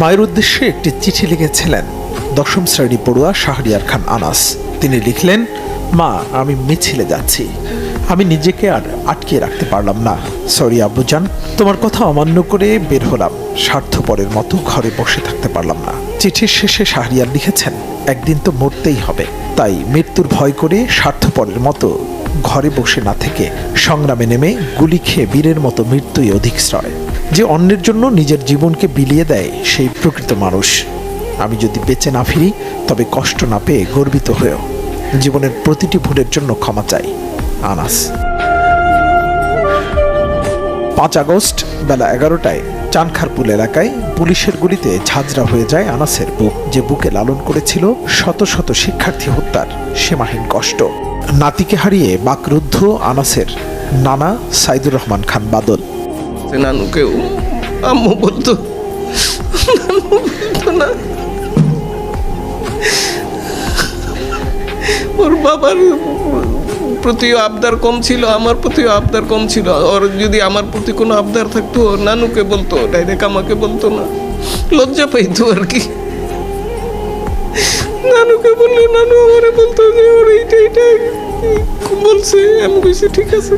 মায়ের উদ্দেশ্যে একটি চিঠি লিখেছিলেন দশম শ্রেণি পড়ুয়া শাহরিয়ার খান আনাস। তিনি লিখলেন, মা, আমি মিছিলে যাচ্ছি। আমি নিজেকে আর আটকে রাখতে পারলাম না। সরি, আব্বুজান, তোমার কথা অমান্য করে বের হলাম। স্বার্থপরের মতো ঘরে বসে থাকতে পারলাম না। চিঠির শেষে শাহরিয়ার লিখেছেন, একদিন তো মরতেই হবে। তাই মৃত্যুর ভয় করে স্বার্থপরের মতো ঘরে বসে না থেকে সংগ্রামে নেমে গুলি খেয়ে বীরের মতো মৃত্যুই অধিক শ্রয়। যে অন্যের জন্য নিজের জীবনকে বিলিয়ে দেয় সেই প্রকৃত মানুষ। আমি যদি বেঁচে না ফিরি, তবে কষ্ট না পেয়ে গর্বিত হয়েও। জীবনের প্রতিটি ভুলের জন্য ক্ষমা চাই। আনাস। পাঁচ আগস্ট বেলা এগারোটায় চানখারপুল এলাকায় পুলিশের গুলিতে ঝাঁঝরা হয়ে যায় আনাসের বুক যে বুকে লালন করেছিল শত শত শিক্ষার্থী হত্যার সীমাহীন কষ্ট। নাতিকে হারিয়ে বাকরুদ্ধ আনাসের নানা সাইদুর রহমান খান বাদল। সে নানুকেও আম্মু বলতো, নানু বলতো না। ওর বাবার প্রতিও আবদার কম ছিল, আমার প্রতিও আবদার কম ছিল। ওর যদি আমার প্রতি কোনো আবদার থাকতো ও নানুকে বলতো, ডাইরেক্ট আমাকে বলতো না। লজ্জা পাইতো আর কি। নানুকে বললে, নানু আমারে বলতো যে ওর এইটা এইটা বলছে, আমি কইছি ঠিক আছে।